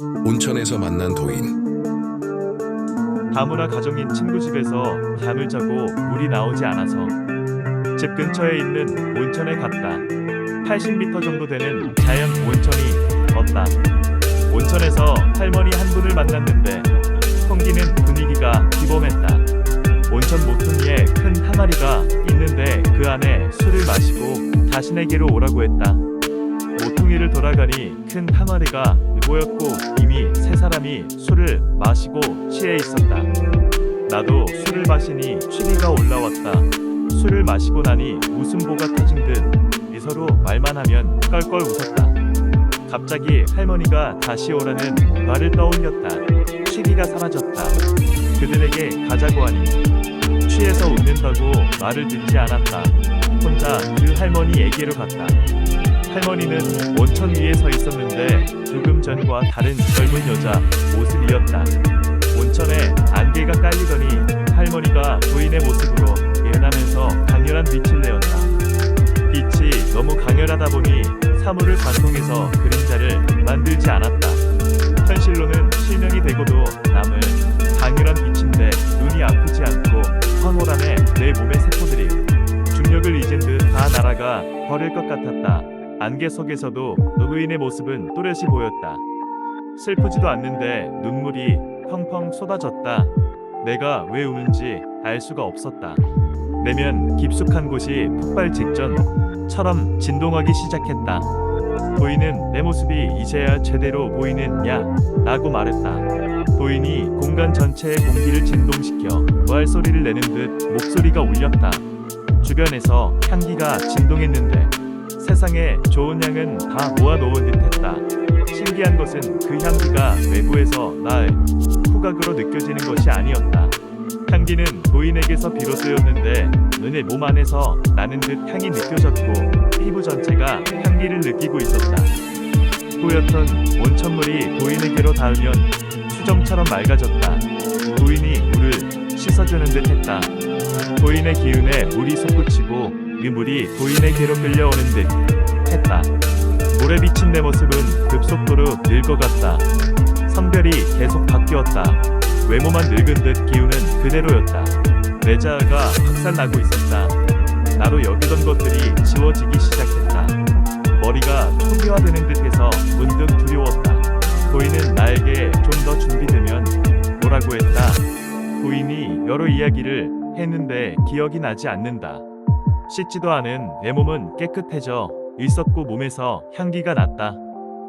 온천에서 만난 도인. 다문화 가정인 친구 집에서 잠을 자고 물이 나오지 않아서 집 근처에 있는 온천에 갔다. 80m 정도 되는 자연 온천이 었다. 온천에서 할머니 한 분을 만났는데 풍기는 분위기가 비범했다. 온천 모퉁이에 큰 항아리가 있는데 그 안에 술을 마시고 자신에게로 오라고 했다. 모퉁이를 돌아가니 큰 항아리가 보였고 이미 세 사람이 술을 마시고 취해 있었다. 나도 술을 마시니 취기가 올라왔다. 술을 마시고 나니 웃음보가 터진 듯 미소로 말만 하면 껄껄 웃었다. 갑자기 할머니가 다시 오라는 말을 떠올렸다. 취기가 사라졌다. 그들에게 가자고 하니 취해서 웃는다고 말을 듣지 않았다. 혼자 그 할머니 에게로 갔다. 할머니는 온천 위에 서 있었는데 조금 전과 다른 젊은 여자 옷을 이었다. 온천에 안개가 깔리더니 할머니가 부인의 모습으로 예나면서 강렬한 빛을 내었다. 빛이 너무 강렬하다 보니 사물을 관통해서 그림자를 만들지 않았다. 현실로는 실명이 되고도 남을 강렬한 빛인데 눈이 아프지 않고 황홀함에 내 몸의 세포들이 중력을 잊은 듯 다 날아가 버릴 것 같았다. 안개 속에서도 누구인의 모습은 또렷이 보였다. 슬프지도 않는데 눈물이 펑펑 쏟아졌다. 내가 왜 우는지 알 수가 없었다. 내면 깊숙한 곳이 폭발 직전처럼 진동하기 시작했다. 부인은 내 모습이 이제야 제대로 보이는 야 라고 말했다. 부인이 공간 전체의 공기를 진동시켜 부활 소리를 내는 듯 목소리가 울렸다. 주변에서 향기가 진동했는데 세상에 좋은 향은 다 모아놓은 듯했다. 신기한 것은 그 향기가 외부에서 나의 후각으로 느껴지는 것이 아니었다. 향기는 부인에게서 비롯되었는데 눈의 몸 안에서 나는 듯 향이 느껴졌고 피부 전체가 향기를 느끼고 있었다. 뿌옇던 온천물이 부인에게로 닿으면 수정처럼 맑아졌다. 부인이 물을 씻어주는 듯했다. 부인의 기운에 물이 솟구치고 그 물이 부인에게로 끌려오는 듯 했다. 물에 비친 내 모습은 급속도로 늙어갔다. 성별이 계속 바뀌었다. 외모만 늙은 듯 기운은 그대로였다. 내 자아가 박살나고 있었다. 나로 여기던 것들이 지워지기 시작했다. 머리가 초기화되는 듯해서 문득 두려웠다. 부인은 나에게 좀 더 준비되면 뭐라고 했다. 부인이 여러 이야기를 했는데 기억이 나지 않는다. 씻지도 않은 내 몸은 깨끗해져 있었고 몸에서 향기가 났다.